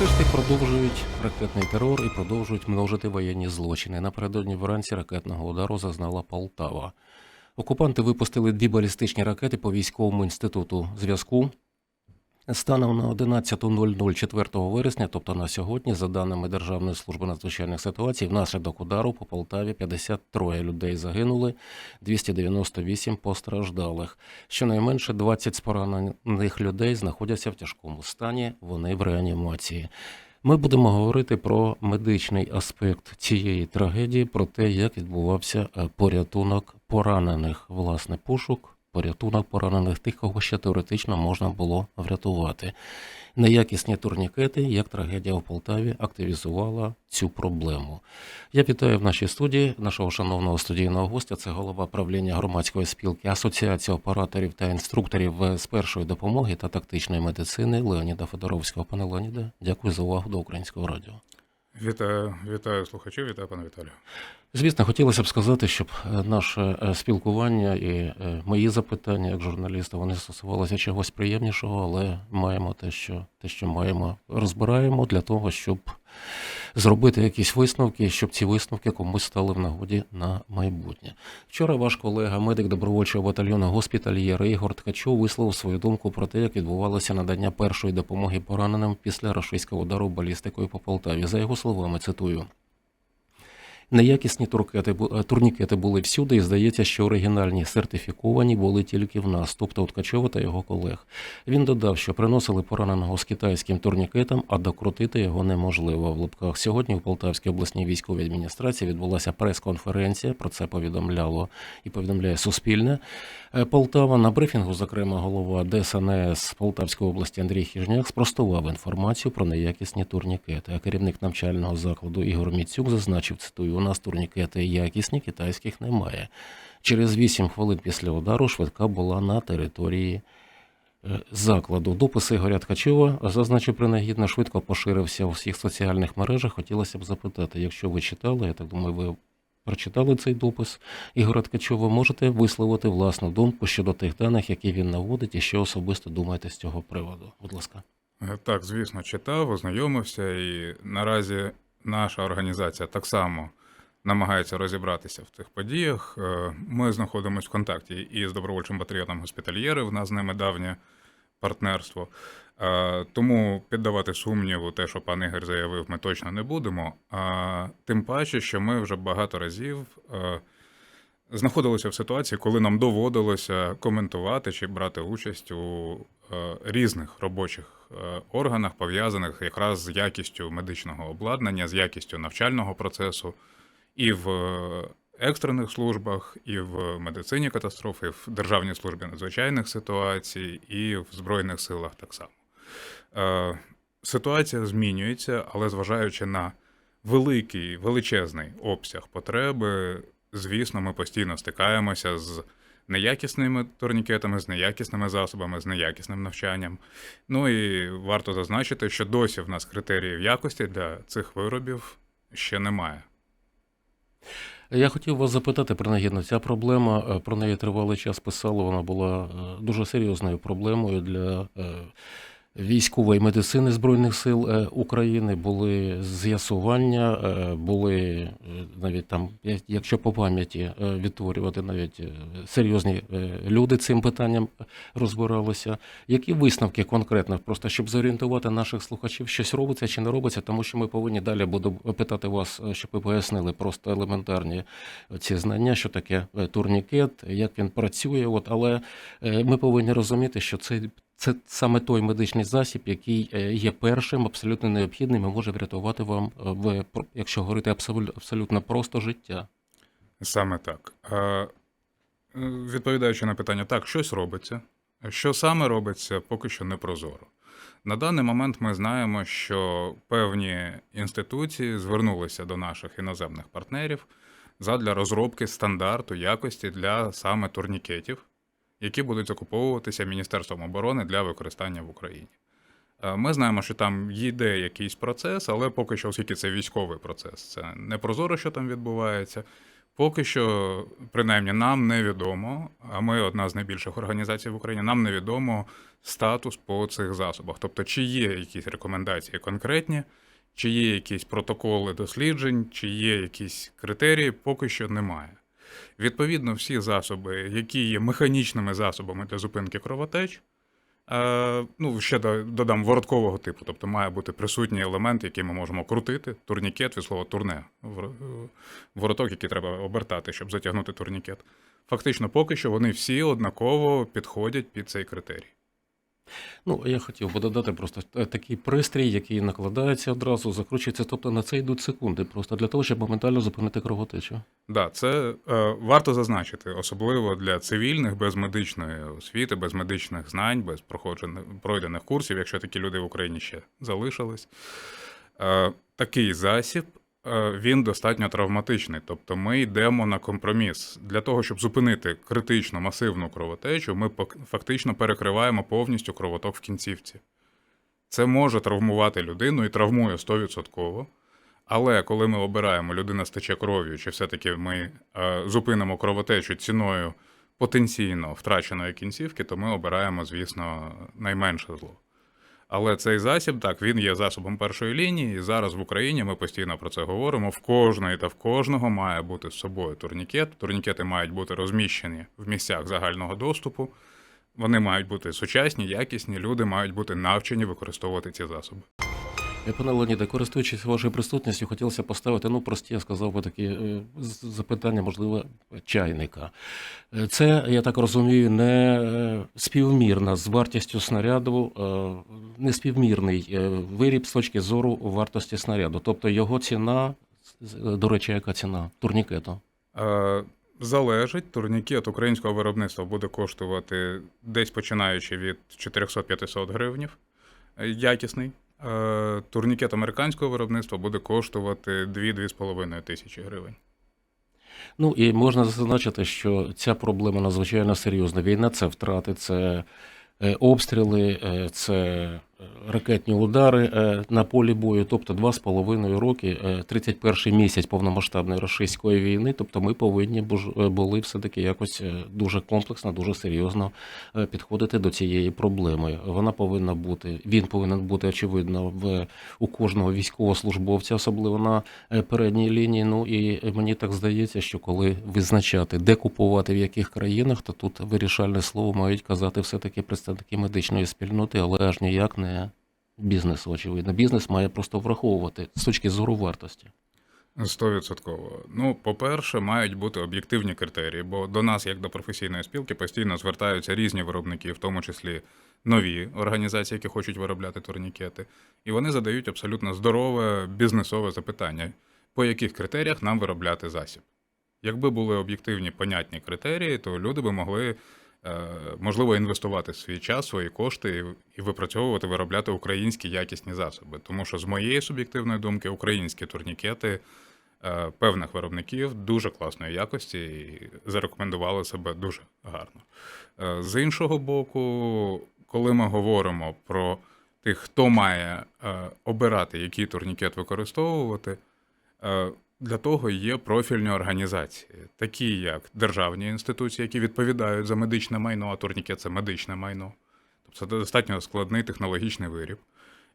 Рашисти продовжують ракетний терор і продовжують множити воєнні злочини. Напередодні вранці ракетного удару зазнала Полтава. Окупанти випустили дві балістичні ракети по військовому інституту зв'язку. Станом на 11.00 4 вересня, тобто на сьогодні, за даними Державної служби надзвичайних ситуацій, внаслідок удару по Полтаві 53 людей загинули, 298 постраждалих. Щонайменше 20 з поранених людей знаходяться в тяжкому стані. Вони в реанімації. Ми будемо говорити про медичний аспект цієї трагедії, про те, як відбувався е, порятунок поранених, власне, пошук, порятунок поранених тих, кого ще теоретично можна було врятувати. Неякісні турнікети, як трагедія в Полтаві, активізувала цю проблему. Я вітаю в нашій студії нашого шановного студійного гостя. Це голова правління громадської спілки Асоціації операторів та інструкторів з першої допомоги та тактичної медицини Леоніда Федоровського. Пане Леоніде, дякую за увагу до українського радіо. Вітаю, вітаю слухачів, вітаю пане Віталію. Звісно, хотілося б сказати, щоб е, наше е, спілкування і е, мої запитання як журналіста вони стосувалися чогось приємнішого, але маємо те, що те, що маємо, розбираємо для того, щоб зробити якісь висновки, щоб ці висновки комусь стали в нагоді на майбутнє. Вчора ваш колега, медик добровольчого батальйону госпітальєр Ігор Ткачов висловив свою думку про те, як відбувалося надання першої допомоги пораненим після рашистського удару балістикою по Полтаві. За його словами, цитую. Неякісні туркети, е, турнікети були всюди, і здається, що оригінальні сертифіковані були тільки в нас, тобто у Ткачова та його колег. Він додав, що приносили пораненого з китайським турнікетом, а докрутити його неможливо. В лапках сьогодні у Полтавській обласній військовій адміністрації відбулася прес-конференція. Про це повідомляло і повідомляє Суспільне. Е, Полтава на брифінгу, зокрема, голова ДСНС Полтавської області Андрій Хіжняк спростував інформацію про неякісні турнікети. А керівник навчального закладу Ігор Міцюк зазначив, цитую, у нас турнікети якісні, китайських немає. Через 8 хвилин після удару швидка була на території е, закладу. Допис Ігоря Ткачова, зазначив принагідно, швидко поширився у всіх соціальних мережах. Хотілося б запитати, якщо ви читали, я так думаю, ви прочитали цей допис Ігоря Ткачова, можете висловити власну думку щодо тих даних, які він наводить, і що особисто думаєте з цього приводу. Будь ласка. Е, Так, звісно, читав, ознайомився, і наразі наша організація так само намагається розібратися в цих подіях. Е, Ми знаходимося в контакті і з добровольчим батальйоном госпітальєри. В нас з ними давнє партнерство. Е, Тому піддавати сумніву те, що пан Ігор заявив, ми точно не будемо. А тим паче, що ми вже багато разів. е, знаходилися в ситуації, коли нам доводилося коментувати чи брати участь у різних робочих органах, пов'язаних якраз з якістю медичного обладнання, з якістю навчального процесу, і в е, екстрених службах, і в медицині катастроф, і в Державній службі надзвичайних ситуацій, і в Збройних силах так само. Е, Ситуація змінюється, але зважаючи на великий, величезний обсяг потреби, звісно, ми постійно стикаємося з неякісними турнікетами, з неякісними засобами, з неякісним навчанням. Ну і варто зазначити, що досі в нас критеріїв якості для цих виробів ще немає. Я хотів вас запитати принагідно, ця проблема е, про неї тривалий час писала. Вона була е, дуже серйозною проблемою для е, військової медицини збройних сил е, України. Були з'ясування, е, були е, навіть там, якщо по пам'яті відтворювати, навіть серйозні люди цим питанням розбиралися. Які висновки конкретно, просто щоб зорієнтувати наших слухачів, щось робиться чи не робиться, тому що ми повинні далі буду питати вас, щоб ви пояснили просто елементарні ці знання, що таке турнікет, як він працює. От, але ми повинні розуміти, що це, це саме той медичний засіб, який е, є першим, абсолютно необхідним і може врятувати вам, е, в, якщо говорити абсолютно, просто життя. Саме так. Е, Відповідаючи на питання, так, щось робиться. Що саме робиться, поки що не прозоро. На даний момент ми знаємо, що певні інституції звернулися до наших іноземних партнерів задля розробки стандарту якості для саме турнікетів, які будуть закуповуватися Міністерством оборони для використання в Україні. Е, Ми знаємо, що там йде якийсь процес, але поки що, оскільки це військовий процес, це не прозоро, що там відбувається. Поки що, принаймні, нам невідомо, а ми одна з найбільших організацій в Україні, нам невідомо статус по цих засобах. Тобто, чи є якісь рекомендації конкретні, чи є якісь протоколи досліджень, чи є якісь критерії, поки що немає. Відповідно, всі засоби, які є механічними засобами для зупинки кровотеч, е, ну, ще додам вороткового типу, тобто має бути присутній елемент, який ми можемо крутити, турнікет від слова турне, е, вороток, який треба обертати, щоб затягнути турнікет. Фактично, поки що вони всі однаково підходять під цей критерій. Ну, я хотів би додати просто е, такий пристрій, який накладається одразу, закручується. Тобто на це йдуть секунди, просто для того, щоб моментально зупинити кровотечу. Да, це е, варто зазначити, особливо для цивільних без медичної освіти, без медичних знань, без проходжених пройдених курсів, якщо такі люди в Україні ще залишились. Е, такий засіб він достатньо травматичний. Тобто ми йдемо на компроміс. Для того, щоб зупинити критичну масивну кровотечу, ми фактично перекриваємо повністю кровоток в кінцівці. Це може травмувати людину і травмує 100%. Але коли ми обираємо людина стече кров'ю, чи все-таки ми е, зупинимо кровотечу ціною потенційно втраченої кінцівки, то ми обираємо, звісно, найменше зло. Але цей засіб, так, він є засобом першої лінії, і зараз в Україні ми постійно про це говоримо. В кожної та в кожного має бути з собою турнікет. Турнікети мають бути розміщені в місцях загального доступу. Вони мають бути сучасні, якісні, люди мають бути навчені використовувати ці засоби. Е, Пане Леоніде, користуючись вашою присутністю, хотілося поставити, ну, прості, я сказав би такі е, запитання, можливо, чайника. Е, Це, я так розумію, не е, співмірна з вартістю снаряду, не співмірний виріб з точки зору вартості снаряду. Тобто його ціна, до речі, яка ціна турнікету? Залежить, турнікет українського виробництва буде коштувати десь починаючи від 400-500 гривнів, якісний. Е, Турнікет американського виробництва буде коштувати 2-2,5 тисячі гривень. Ну і можна зазначити, що ця проблема надзвичайно серйозна. Війна це втрати, це е, обстріли, е, це ракетні удари е, на полі бою. Тобто два з половиною роки, е, 31 місяць повномасштабної російської війни. Тобто ми повинні е, були все-таки якось е, дуже комплексно, дуже серйозно е, підходити до цієї проблеми. Вона повинна бути, він повинен бути очевидно в у кожного військовослужбовця, особливо на е, передній лінії. Ну і мені так здається, що коли визначати, де купувати в яких країнах, то тут вирішальне слово мають казати все-таки представники медичної спільноти, але аж ніяк не бізнесу, очевидно. Бізнес має просто враховувати з точки зору вартості. Стовідсотково. Ну, по-перше, мають бути об'єктивні критерії, бо до нас, як до професійної спілки, постійно звертаються різні виробники, в тому числі нові організації, які хочуть виробляти турнікети, і вони задають абсолютно здорове бізнесове запитання, по яких критеріях нам виробляти засіб. Якби були об'єктивні понятні критерії, то люди би могли, можливо, інвестувати свій час, свої кошти і- випрацьовувати, виробляти українські якісні засоби. Тому що, з моєї суб'єктивної думки, українські турнікети е, певних виробників дуже класної якості і зарекомендували себе дуже гарно. Е, З іншого боку, коли ми говоримо про тих, хто має е, обирати, який турнікет використовувати, е, для того є профільні організації, такі як державні інституції, які відповідають за медичне майно, а турнікет це медичне майно. Тобто це достатньо складний технологічний виріб.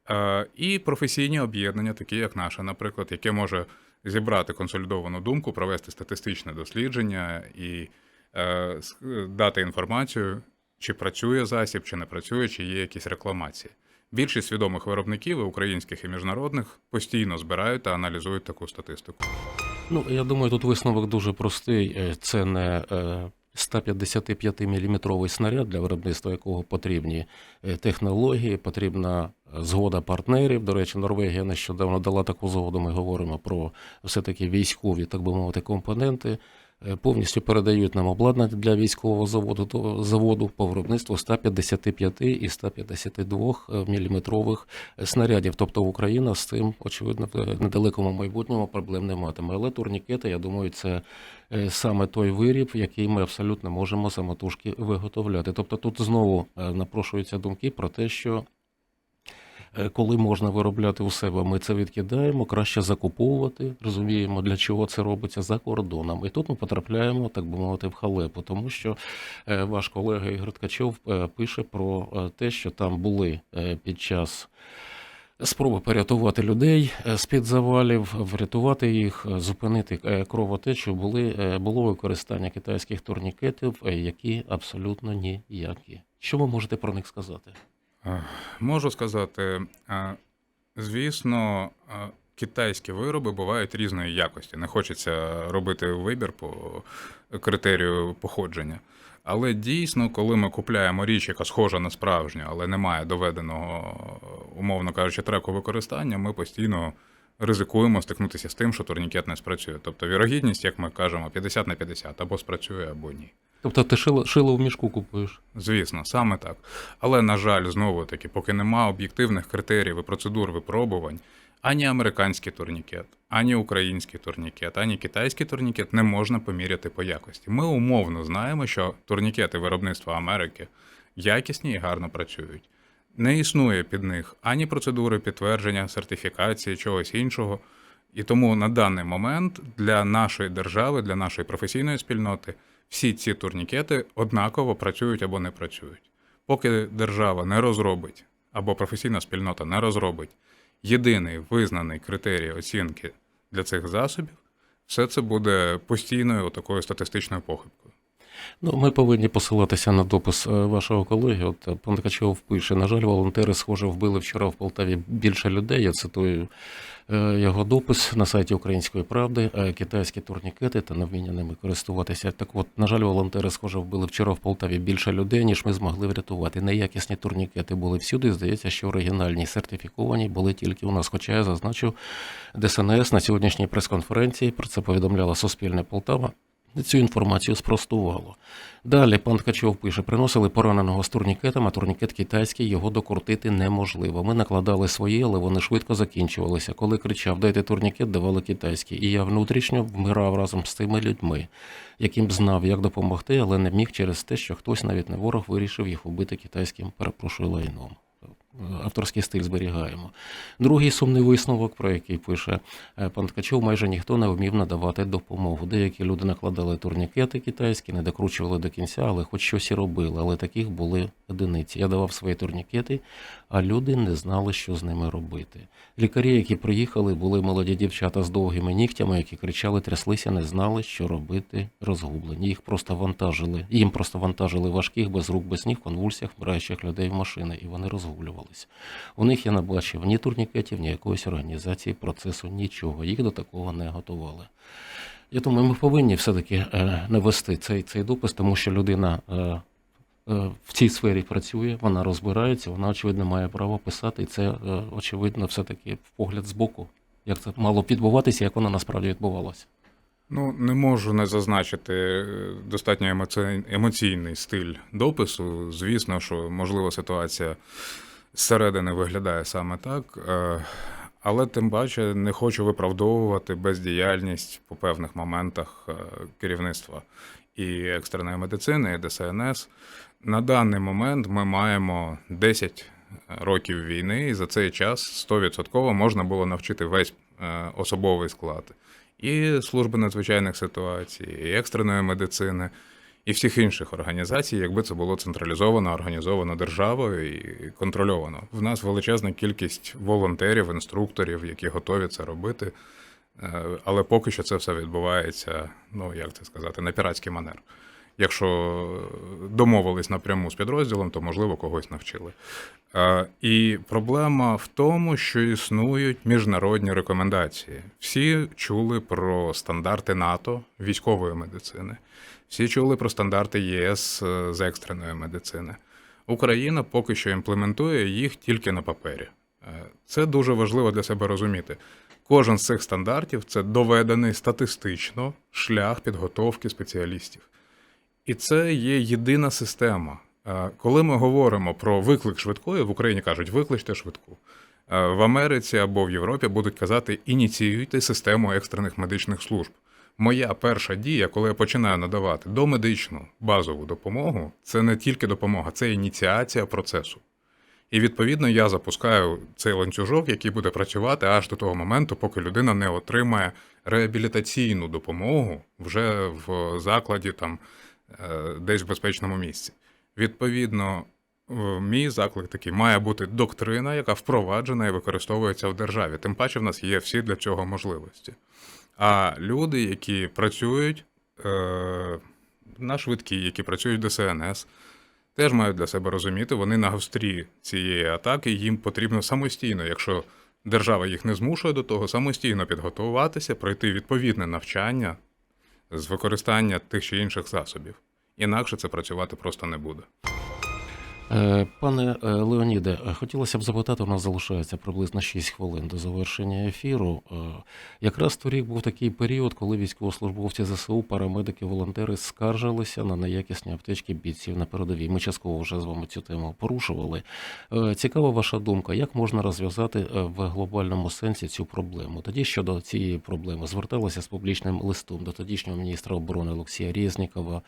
Е, І професійні об'єднання, такі як наше, наприклад, яке може зібрати консолідовану думку, провести статистичне дослідження і е, дати інформацію, чи працює засіб, чи не працює, чи є якісь рекламації. Більшість свідомих виробників, і українських і міжнародних, постійно збирають та аналізують таку статистику. Ну, я думаю, тут висновок дуже простий. Е, Це не 155-мм снаряд, для виробництва якого потрібні е, технології, потрібна е, згода партнерів. До речі, Норвегія нещодавно дала таку згоду. Ми говоримо про все-таки військові, так би мовити, компоненти. Е, Повністю передають нам обладнання для військового заводу то- заводу по виробництву 155 і 152 міліметрових снарядів. Тобто Україна з цим, очевидно, в недалекому майбутньому проблем не матиме. Але турнікети, я думаю, це е, саме той виріб, який ми абсолютно можемо самотужки виготовляти. Тобто тут знову е, напрошуються думки про те, що е, коли можна виробляти у себе, ми це відкидаємо, краще закуповувати, розуміємо, для чого це робиться за кордоном. І тут ми потрапляємо, так би мовити, в халепу, тому що е, ваш колега Ігор Ткачов е, пише про е, те, що там були е, під час. Спроби порятувати людей е, з-під завалів, врятувати їх, е, зупинити е, кровотечу, були, е, було використання китайських турнікетів, е, які абсолютно ніякі. Що ви можете про них сказати? Е, Можу сказати, е, звісно, е, китайські вироби бувають різної якості. Не хочеться робити вибір по критерію походження. Але дійсно, коли ми купляємо річ, яка схожа на справжню, але не має доведеного, умовно кажучи, треку використання, ми постійно ризикуємо стикнутися з тим, що турнікет не спрацює. Тобто вірогідність, як ми кажемо, 50 на 50, або спрацює, або ні. Тобто ти шило, шило в мішку купуєш? Звісно, саме так. Але, на жаль, знову таки, поки нема об'єктивних критеріїв і процедур випробувань, ані американський турнікет, ані український турнікет, ані китайський турнікет не можна поміряти по якості. Ми умовно знаємо, що турнікети виробництва Америки якісні і гарно працюють. Не існує під них ані процедури підтвердження, сертифікації, чогось іншого. І тому на даний момент для нашої держави, для нашої професійної спільноти, всі ці турнікети однаково працюють або не працюють. Поки держава не розробить або професійна спільнота не розробить єдиний визнаний критерій оцінки для цих засобів, все це буде постійною такою статистичною похибкою. Ну, ми повинні посилатися на допис е, вашого колеги. От е, пан Ткачов пише: на жаль, волонтери, схоже, вбили вчора в Полтаві більше людей. Я цитую е, його допис на сайті Української правди. Китайські турнікети та невміння ними користуватися. Так от, на жаль, волонтери, схоже, вбили вчора в Полтаві більше людей, ніж ми змогли врятувати. Неякісні турнікети були всюди. Здається, що оригінальні сертифіковані були тільки у нас. Хоча я зазначив ДСНС на сьогоднішній прес-конференції. Про це повідомляла Суспільне Полтава. Цю інформацію спростувало. Далі пан Ткачов пише: приносили пораненого з турнікетом, а турнікет китайський його докрутити неможливо. Ми накладали свої, але вони швидко закінчувалися. Коли кричав Дайте турнікет, давали китайський. І я внутрішньо вмирав разом з цими людьми, яким знав, як допомогти, але не міг через те, що хтось, навіть не ворог, вирішив їх убити китайським, перепрошую лайном. Авторський стиль зберігаємо. Другий сумний висновок, про який пише е, пан Ткачов, майже ніхто не вмів надавати допомогу. Деякі люди накладали турнікети китайські, не докручували до кінця, але хоч щось і робили. Але таких були одиниці. Я давав свої турнікети, а люди не знали, що з ними робити. Лікарі, які приїхали, були молоді дівчата з довгими нігтями, які кричали, тряслися, не знали, що робити, розгублені. Їх просто вантажили. Їм просто вантажили важких, без рук, без ніг, конвульсіях, вбираючих людей в машини, і вони розгулювалися. У них я не бачив ні турнікетів, ні якоїсь організації процесу, нічого. Їх до такого не готували. Я думаю, ми повинні все-таки е, не цей, цей допис, тому що людина е, в цій сфері працює, вона розбирається, вона, очевидно, має право писати, і це, е, очевидно, все-таки погляд з боку, як це мало відбуватися, як воно насправді відбувалося. Ну, не можу не зазначити е, достатньо емоці- емоційний стиль допису. Звісно, що можливо ситуація зсередини виглядає саме так. е, Але тим паче не хочу виправдовувати бездіяльність по певних моментах е, керівництва і екстреної медицини, і ДСНС. На даний момент ми маємо 10 років війни, і за цей час 100% можна було навчити весь е, особовий склад і служби надзвичайних ситуацій, і екстреної медицини, і всіх інших організацій, якби це було централізовано, організовано державою і контрольовано. В нас величезна кількість волонтерів, інструкторів, які готові це робити. Е, Але поки що це все відбувається, ну як це сказати, на піратський манер. Якщо домовились напряму з підрозділом, то можливо когось навчили. І проблема в тому, що існують міжнародні рекомендації. Всі чули про стандарти НАТО військової медицини, всі чули про стандарти ЄС е, з екстреної медицини. Україна поки що імплементує їх тільки на папері. Е, Це дуже важливо для себе розуміти. Кожен з цих стандартів це доведений статистично шлях підготовки спеціалістів. І це є єдина система. Е, Коли ми говоримо про виклик швидкої, в Україні кажуть, викличте швидку. Е, В Америці або в Європі будуть казати, ініціюйте систему екстрених медичних служб. Моя перша дія, коли я починаю надавати домедичну базову допомогу, це не тільки допомога, це ініціація процесу. І відповідно я запускаю цей ланцюжок, який буде працювати аж до того моменту, поки людина не отримає реабілітаційну допомогу вже в закладі, там десь в безпечному місці. Відповідно, мій заклик такий має бути доктрина, яка впроваджена і використовується в державі. Тим паче, в нас є всі для цього можливості. А люди, які працюють е, на швидкій, які працюють в ДСНС, теж мають для себе розуміти, вони на гострі цієї атаки, їм потрібно самостійно, якщо держава їх не змушує до того, самостійно підготуватися, пройти відповідне навчання з використання тих чи інших засобів. Інакше це працювати просто не буде. Е, Пане е, Леоніде, е, хотілося б запитати, у нас залишається приблизно 6 хвилин до завершення ефіру. Якраз торік був такий період, коли військовослужбовці ЗСУ, парамедики, волонтери скаржилися на неякісні аптечки бійців на передовій. Ми частково вже з вами цю тему порушували. Цікава ваша думка, як можна розв'язати в глобальному сенсі цю проблему? Тоді щодо цієї проблеми зверталися з публічним листом до тодішнього міністра оборони Олексія Резнікова,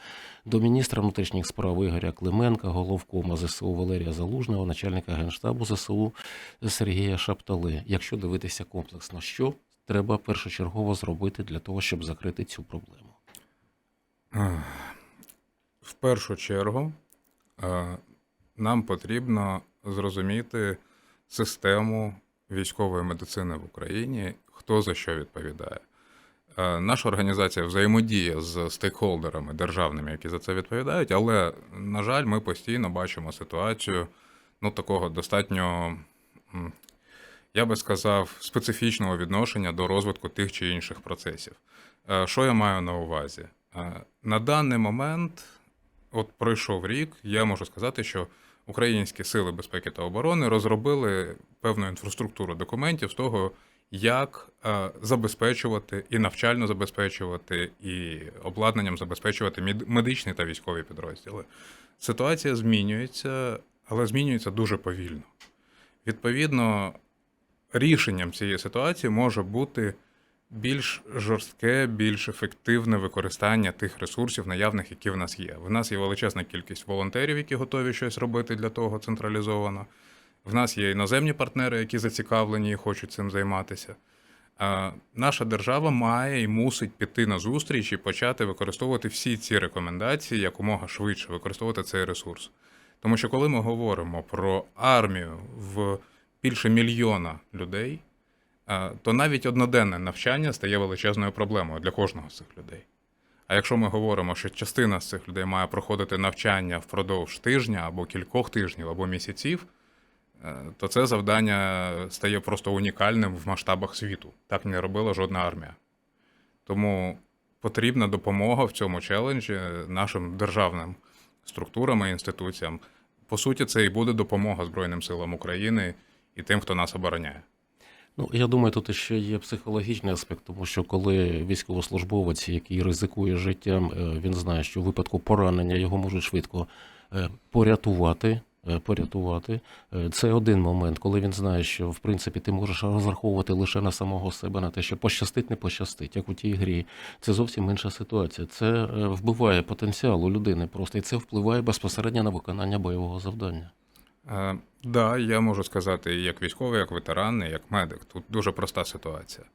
до міністра внутрішніх справ Ігоря Клименка, головкома ЗСУ Валерія Залужного, начальника генштабу ЗСУ Сергія Шаптали. Якщо дивитися комплексно, що треба першочергово зробити для того, щоб закрити цю проблему? В першу чергу е, нам потрібно зрозуміти систему військової медицини в Україні, хто за що відповідає. Е, Наша організація взаємодіє з стейкхолдерами державними, які за це відповідають, але, на жаль, ми постійно бачимо ситуацію ну, такого достатньо, я би сказав, специфічного відношення до розвитку тих чи інших процесів. Е, Що я маю на увазі? Е, На даний момент, от пройшов рік, я можу сказати, що українські сили безпеки та оборони розробили певну інфраструктуру документів з того, як е, забезпечувати і навчально забезпечувати, і обладнанням забезпечувати медичні та військові підрозділи. Ситуація змінюється, але змінюється дуже повільно. Відповідно, рішенням цієї ситуації може бути більш жорстке, більш ефективне використання тих ресурсів наявних, які в нас є. В нас є величезна кількість волонтерів, які готові щось робити для того централізовано. В нас є іноземні партнери, які зацікавлені і хочуть цим займатися. Наша держава має і мусить піти на зустріч і почати використовувати всі ці рекомендації якомога швидше, використовувати цей ресурс. Тому що коли ми говоримо про армію в більше мільйона людей, то навіть одноденне навчання стає величезною проблемою для кожного з цих людей. А якщо ми говоримо, що частина з цих людей має проходити навчання впродовж тижня або кількох тижнів або місяців, то це завдання стає просто унікальним в масштабах світу. Так не робила жодна армія. Тому потрібна допомога в цьому челенджі нашим державним структурам і інституціям. По суті, це і буде допомога Збройним силам України і тим, хто нас обороняє. Ну, я думаю, тут ще є психологічний аспект, тому що коли військовослужбовець, який ризикує життям, е, він знає, що в випадку поранення його можуть швидко е, порятувати. Е, Порятувати Е, це один момент, коли він знає, що в принципі ти можеш розраховувати лише на самого себе, на те, що пощастить, не пощастить, як у тій грі. Це зовсім інша ситуація. Це е, вбиває потенціал у людини просто, і це впливає безпосередньо на виконання бойового завдання. Е, да, я можу сказати, і як військовий, як ветеран, як медик. Тут дуже проста ситуація.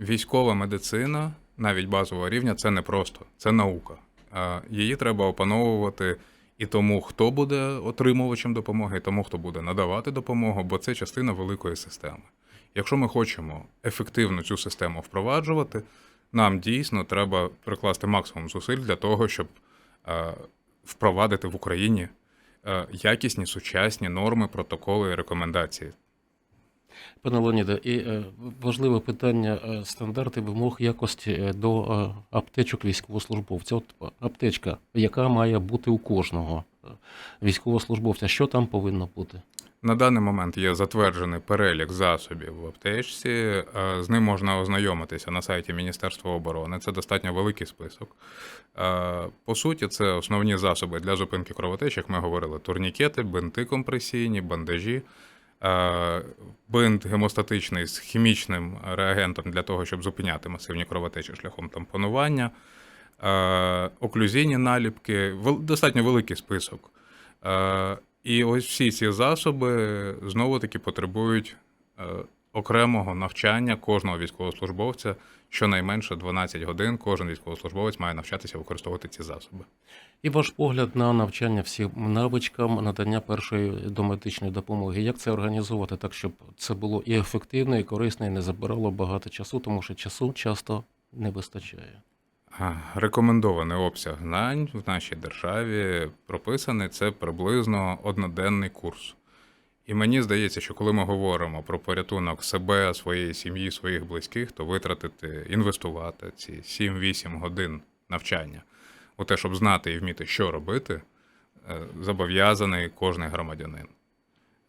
Військова медицина, навіть базового рівня, це не просто, це наука. Її треба опановувати і тому, хто буде отримувачем допомоги, і тому, хто буде надавати допомогу, бо це частина великої системи. Якщо ми хочемо ефективно цю систему впроваджувати, нам дійсно треба прикласти максимум зусиль для того, щоб е, впровадити в Україні е, якісні сучасні норми, протоколи і рекомендації. Пане Леоніде, і е, важливе питання е, стандарти вимог якості е, до аптечок військовослужбовця. От аптечка, яка має бути у кожного військовослужбовця, що там повинно бути? На даний момент є затверджений перелік засобів в аптечці. З ним можна ознайомитися на сайті Міністерства оборони. Це достатньо великий список. По суті, це основні засоби для зупинки кровотеч, як ми говорили: турнікети, бинти компресійні, бандажі. Е, Бинт гемостатичний з хімічним реагентом для того, щоб зупиняти масивні кровотечі шляхом тампонування, е, оклюзійні наліпки, достатньо великий список. Е, І ось всі ці засоби знову таки потребують окремого навчання кожного військовослужбовця. Щонайменше 12 годин кожен військовослужбовець має навчатися використовувати ці засоби. І ваш погляд на навчання всім навичкам надання першої домедичної допомоги. Як це організувати так, щоб це було і ефективно, і корисно, і не забирало багато часу, тому що часу часто не вистачає. Рекомендований обсяг знань в нашій державі прописаний це приблизно одноденний курс. І мені здається, що коли ми говоримо про порятунок себе, своєї сім'ї, своїх близьких, то витратити, інвестувати ці 7-8 годин навчання у те, щоб знати і вміти, що робити, е, зобов'язаний кожний громадянин.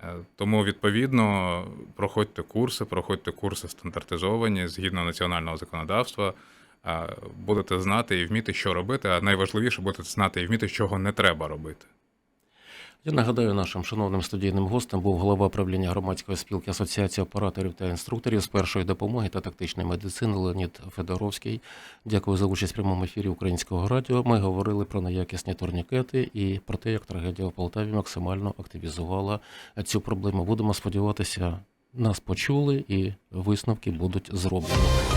Е, Тому, відповідно, проходьте курси, проходьте курси стандартизовані згідно національного законодавства. Будете знати і вміти, що робити, а найважливіше будете знати і вміти, чого не треба робити. Я нагадаю, нашим шановним студійним гостем був голова правління громадської спілки Асоціації операторів та інструкторів з першої допомоги та тактичної медицини Леонід Федоровський. Дякую за участь в прямому ефірі Українського радіо. Ми говорили про неякісні турнікети і про те, як трагедія у Полтаві максимально активізувала цю проблему. Будемо сподіватися, нас почули і висновки будуть зроблені.